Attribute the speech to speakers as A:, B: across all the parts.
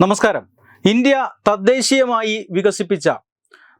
A: നമസ്കാരം. ഇന്ത്യ തദ്ദേശീയമായി വികസിപ്പിച്ച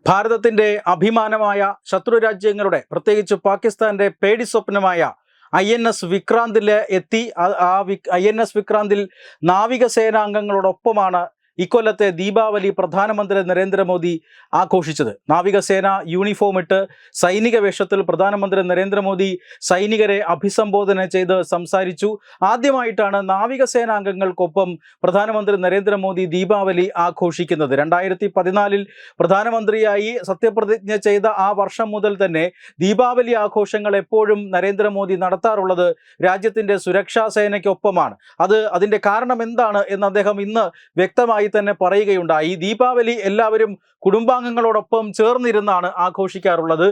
A: ഭാരതത്തിന്റെ അഭിമാനമായ ശത്രു രാജ്യങ്ങളുടെ പ്രത്യേകിച്ച് പാകിസ്ഥാന്റെ പേടി സ്വപ്നമായ ഐ എൻ എസ് വിക്രാന്തിൽ എത്തി. ആ- ഐ എൻ എസ് വിക്രാന്തിൽ നാവികസേനാംഗങ്ങളോടൊപ്പമാണ് ഇക്കൊല്ലത്തെ ദീപാവലി പ്രധാനമന്ത്രി നരേന്ദ്രമോദി ആഘോഷിച്ചത്. നാവികസേന യൂണിഫോം ഇട്ട് സൈനിക വേഷത്തിൽ പ്രധാനമന്ത്രി നരേന്ദ്രമോദി സൈനികരെ അഭിസംബോധന ചെയ്ത് സംസാരിച്ചു. ആദ്യമായിട്ടാണ് നാവികസേനാംഗങ്ങൾക്കൊപ്പം പ്രധാനമന്ത്രി നരേന്ദ്രമോദി ദീപാവലി ആഘോഷിക്കുന്നത്. രണ്ടായിരത്തി പതിനാലിൽ പ്രധാനമന്ത്രിയായി സത്യപ്രതിജ്ഞ ചെയ്ത ആ വർഷം മുതൽ തന്നെ ദീപാവലി ആഘോഷങ്ങൾ എപ്പോഴും നരേന്ദ്രമോദി നടത്താറുള്ളത് രാജ്യത്തിന്റെ സുരക്ഷാ സേനയ്ക്കൊപ്പമാണ്. അത് അതിന്റെ കാരണം എന്താണ് എന്ന് അദ്ദേഹം ഇന്ന് വ്യക്തമായി തന്നെ പറയുകയുണ്ടായി. ദീപാവലി എല്ലാവരും കുടുംബാംഗങ്ങളോടൊപ്പം ചേർന്നിരുന്നാണ് ആഘോഷിക്കാറുള്ളത്.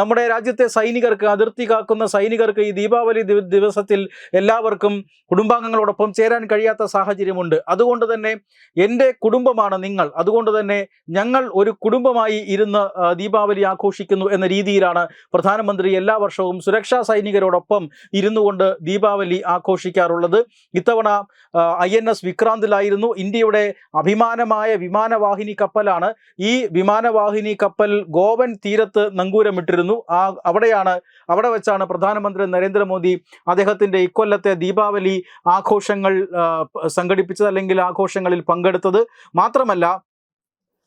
A: നമ്മുടെ രാജ്യത്തെ സൈനികർക്ക് അതിർത്തി കാക്കുന്ന സൈനികർക്ക് ഈ ദീപാവലി ദിവസത്തിൽ എല്ലാവർക്കും കുടുംബാംഗങ്ങളോടൊപ്പം ചേരാൻ കഴിയാത്ത സാഹചര്യമുണ്ട്. അതുകൊണ്ട് തന്നെ എന്റെ കുടുംബമാണ് നിങ്ങൾ. അതുകൊണ്ട് തന്നെ ഞങ്ങൾ ഒരു കുടുംബമായി ഇരുന്ന് ദീപാവലി ആഘോഷിക്കുന്നു എന്ന രീതിയിലാണ് പ്രധാനമന്ത്രി എല്ലാ വർഷവും സുരക്ഷാ സൈനികരോടൊപ്പം ഇരുന്നു കൊണ്ട് ദീപാവലി ആഘോഷിക്കാറുള്ളത്. ഇത്തവണ ഐ എൻ എസ് വിക്രാന്തിലായിരുന്നു. ഇന്ത്യയുടെ അഭിമാനമായ വിമാനവാഹിനി കപ്പലാണ്. ഈ വിമാനവാഹിനി കപ്പൽ ഗോവൻ തീരത്ത് നങ്കൂരമിട്ടിരുന്നു. ആ അവിടെയാണ് അവിടെ വെച്ചാണ് പ്രധാനമന്ത്രി നരേന്ദ്രമോദി അദ്ദേഹത്തിന്റെ ഇക്കൊല്ലത്തെ ദീപാവലി ആഘോഷങ്ങൾ സംഘടിപ്പിച്ചത് അല്ലെങ്കിൽ ആഘോഷങ്ങളിൽ പങ്കെടുത്തത്. മാത്രമല്ല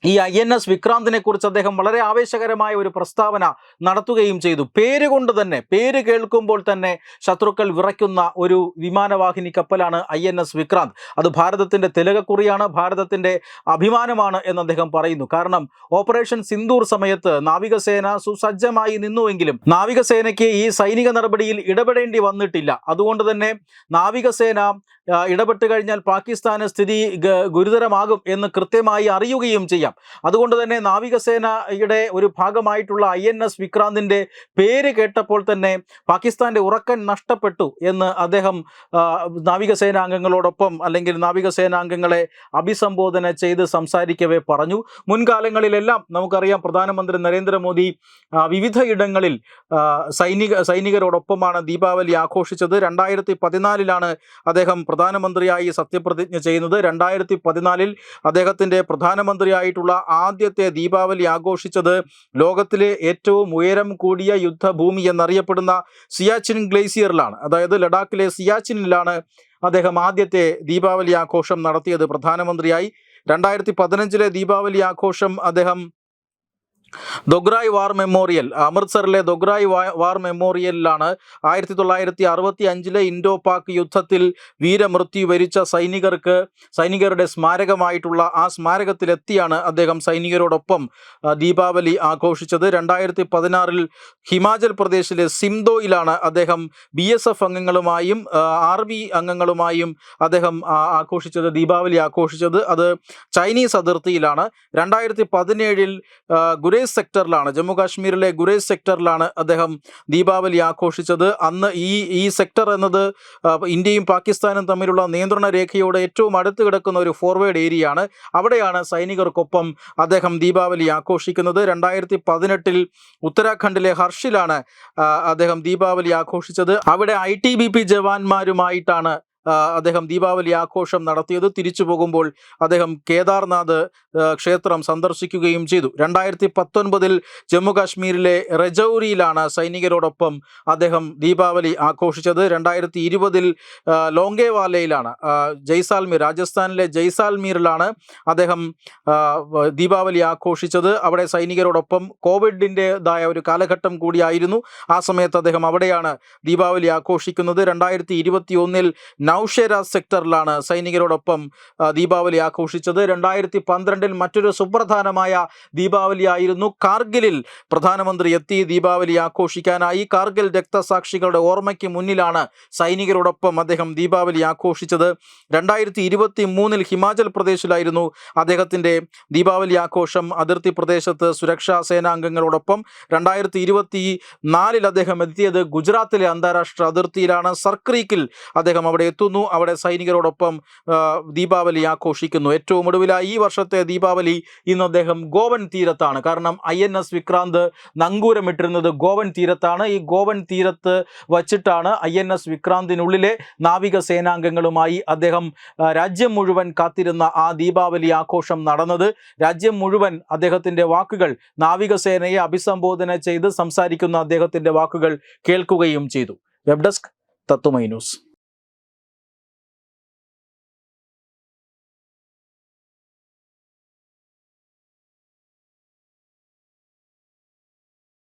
A: ഈ ഐ എൻ എസ് വിക്രാന്തിനെ കുറിച്ച് അദ്ദേഹം വളരെ ആവേശകരമായ ഒരു പ്രസ്താവന നടത്തുകയും ചെയ്തു. പേര് കൊണ്ട് തന്നെ പേര് കേൾക്കുമ്പോൾ തന്നെ ശത്രുക്കൾ വിറയ്ക്കുന്ന ഒരു വിമാനവാഹിനി കപ്പലാണ് ഐ എൻ എസ് വിക്രാന്ത്. അത് ഭാരതത്തിന്റെ തിലകക്കുറിയാണ് ഭാരതത്തിന്റെ അഭിമാനമാണ് എന്ന് അദ്ദേഹം പറയുന്നു. കാരണം ഓപ്പറേഷൻ സിന്ദൂർ സമയത്ത് നാവികസേന സുസജ്ജമായി നിന്നുവെങ്കിലും നാവികസേനയ്ക്ക് ഈ സൈനിക നടപടിയിൽ ഇടപെടേണ്ടി വന്നിട്ടില്ല. അതുകൊണ്ട് തന്നെ നാവികസേന ഇടപെട്ട് കഴിഞ്ഞാൽ പാകിസ്ഥാന് സ്ഥിതി ഗുരുതരമാകും എന്ന് കൃത്യമായി അറിയുകയും ചെയ്യാം. അതുകൊണ്ട് തന്നെ നാവികസേനയുടെ ഒരു ഭാഗമായിട്ടുള്ള ഐ എൻ എസ് വിക്രാന്തിന്റെ പേര് കേട്ടപ്പോൾ തന്നെ പാകിസ്ഥാന്റെ ഉറക്കൻ നഷ്ടപ്പെട്ടു എന്ന് അദ്ദേഹം നാവികസേനാംഗങ്ങളോടൊപ്പം അല്ലെങ്കിൽ നാവികസേനാംഗങ്ങളെ അഭിസംബോധന ചെയ്ത് സംസാരിക്കവേ പറഞ്ഞു. മുൻകാലങ്ങളിലെല്ലാം നമുക്കറിയാം പ്രധാനമന്ത്രി നരേന്ദ്രമോദി വിവിധയിടങ്ങളിൽ സൈനിക സൈനികരോടൊപ്പമാണ് ദീപാവലി ആഘോഷിച്ചത്. രണ്ടായിരത്തി പതിനാലിലാണ് അദ്ദേഹം പ്രധാനമന്ത്രിയായി സത്യപ്രതിജ്ഞ ചെയ്യുന്നത് രണ്ടായിരത്തി പതിനാലിൽ അദ്ദേഹത്തിന്റെ പ്രധാനമന്ത്രിയായിട്ടുള്ള ആദ്യത്തെ ദീപാവലി ആഘോഷിച്ചത് ലോകത്തിലെ ഏറ്റവും ഉയരം കൂടിയ യുദ്ധഭൂമി എന്നറിയപ്പെടുന്ന സിയാച്ചിൻ ഗ്ലേസിയറിലാണ്. അതായത് ലഡാക്കിലെ സിയാച്ചിനിലാണ് അദ്ദേഹം ആദ്യത്തെ ദീപാവലി ആഘോഷം നടത്തിയത് പ്രധാനമന്ത്രിയായി. രണ്ടായിരത്തി പതിനഞ്ചിലെ ദീപാവലി ആഘോഷം അദ്ദേഹം ദൊഗ്രായ് വാർ മെമ്മോറിയൽ. അമൃത്സറിലെ ദൊഗ്രായ് വാർ മെമ്മോറിയലിലാണ് ആയിരത്തി തൊള്ളായിരത്തി അറുപത്തി അഞ്ചിലെ ഇൻഡോ പാക് യുദ്ധത്തിൽ വീരമൃത്യു വരിച്ച സൈനികർക്ക് സൈനികരുടെ സ്മാരകമായിട്ടുള്ള ആ സ്മാരകത്തിലെത്തിയാണ് അദ്ദേഹം സൈനികരോടൊപ്പം ദീപാവലി ആഘോഷിച്ചത്. രണ്ടായിരത്തി പതിനാറിൽ ഹിമാചൽ പ്രദേശിലെ സിംദോയിലാണ് അദ്ദേഹം ബി എസ് എഫ് അംഗങ്ങളുമായും ആർമി അംഗങ്ങളുമായും അദ്ദേഹം ആഘോഷിച്ചത് ദീപാവലി ആഘോഷിച്ചത്. അത് ചൈനീസ് അതിർത്തിയിലാണ്. രണ്ടായിരത്തി പതിനേഴിൽ ഗുരേസ് സെക്ടറിലാണ് ജമ്മു കാശ്മീരിലെ ഗുരേസ് സെക്ടറിലാണ് അദ്ദേഹം ദീപാവലി ആഘോഷിച്ചത്. അന്ന് ഈ ഈ സെക്ടർ എന്നത് ഇന്ത്യയും പാകിസ്ഥാനും തമ്മിലുള്ള നിയന്ത്രണ രേഖയോട് ഏറ്റവും അടുത്ത് കിടക്കുന്ന ഒരു ഫോർവേഡ് ഏരിയയാണ്. അവിടെയാണ് സൈനികർക്കൊപ്പം അദ്ദേഹം ദീപാവലി ആഘോഷിക്കുന്നത്. രണ്ടായിരത്തി പതിനെട്ടിൽ ഉത്തരാഖണ്ഡിലെ ഹർഷിലാണ് അദ്ദേഹം ദീപാവലി ആഘോഷിച്ചത്. അവിടെ ഐ ടി ബി പി ജവാന്മാരുമായിട്ടാണ് അദ്ദേഹം ദീപാവലി ആഘോഷം നടത്തിയത്. തിരിച്ചു പോകുമ്പോൾ അദ്ദേഹം കേദാർനാഥ് ക്ഷേത്രം സന്ദർശിക്കുകയും ചെയ്തു. രണ്ടായിരത്തി പത്തൊൻപതിൽ ജമ്മുകാശ്മീരിലെ രജൌരിയിലാണ് സൈനികരോടൊപ്പം അദ്ദേഹം ദീപാവലി ആഘോഷിച്ചത്. രണ്ടായിരത്തി ഇരുപതിൽ ലോങ്കേവാലയിലാണ് ജയ്സാൽമീർ രാജസ്ഥാനിലെ ജയ്സാൽമീറിലാണ് അദ്ദേഹം ദീപാവലി ആഘോഷിച്ചത്. അവിടെ സൈനികരോടൊപ്പം കോവിഡിന്റെതായ ഒരു കാലഘട്ടം കൂടിയായിരുന്നു. ആ സമയത്ത് അദ്ദേഹം അവിടെയാണ് ദീപാവലി ആഘോഷിക്കുന്നത്. രണ്ടായിരത്തി ഇരുപത്തി ഒന്നിൽ നൌഷേര സെക്ടറിലാണ് സൈനികരോടൊപ്പം ദീപാവലി ആഘോഷിച്ചത്. രണ്ടായിരത്തി പന്ത്രണ്ടിൽ മറ്റൊരു സുപ്രധാനമായ ദീപാവലി ആയിരുന്നു കാർഗിലിൽ പ്രധാനമന്ത്രി എത്തി ദീപാവലി ആഘോഷിക്കാനായി. കാർഗിൽ രക്തസാക്ഷികളുടെ ഓർമ്മയ്ക്ക് മുന്നിലാണ് സൈനികരോടൊപ്പം അദ്ദേഹം ദീപാവലി ആഘോഷിച്ചത്. രണ്ടായിരത്തി ഇരുപത്തി മൂന്നിൽ ഹിമാചൽ പ്രദേശിലായിരുന്നു അദ്ദേഹത്തിന്റെ ദീപാവലി ആഘോഷം. അതിർത്തി പ്രദേശത്ത് സുരക്ഷാ സേനാംഗങ്ങളോടൊപ്പം രണ്ടായിരത്തി ഇരുപത്തി നാലിൽ അദ്ദേഹം എത്തിയത് ഗുജറാത്തിലെ അന്താരാഷ്ട്ര അതിർത്തിയിലാണ്. സർക്രീക്കിൽ അദ്ദേഹം അവിടെ എത്തുന്നു. എത്തുന്നു അവിടെ സൈനികരോടൊപ്പം ദീപാവലി ആഘോഷിക്കുന്നു. ഏറ്റവും ഒടുവിലായി ഈ വർഷത്തെ ദീപാവലി ഇന്ന് അദ്ദേഹം ഗോവൻ തീരത്താണ്. കാരണം ഐ എൻ എസ് വിക്രാന്ത് നങ്കൂരമിട്ടിരുന്നത് ഗോവൻ തീരത്താണ്. ഈ ഗോവൻ തീരത്ത് വച്ചിട്ടാണ് ഐ എൻ എസ് വിക്രാന്തിനുള്ളിലെ നാവിക സേനാംഗങ്ങളുമായി അദ്ദേഹം രാജ്യം മുഴുവൻ കാത്തിരുന്ന ആ ദീപാവലി ആഘോഷം നടന്നത്. രാജ്യം മുഴുവൻ അദ്ദേഹത്തിന്റെ വാക്കുകൾ നാവികസേനയെ അഭിസംബോധന ചെയ്ത് സംസാരിക്കുന്ന അദ്ദേഹത്തിന്റെ വാക്കുകൾ കേൾക്കുകയും ചെയ്തു. വെബ് ഡെസ്ക് തത്തുമൈ ന്യൂസ്.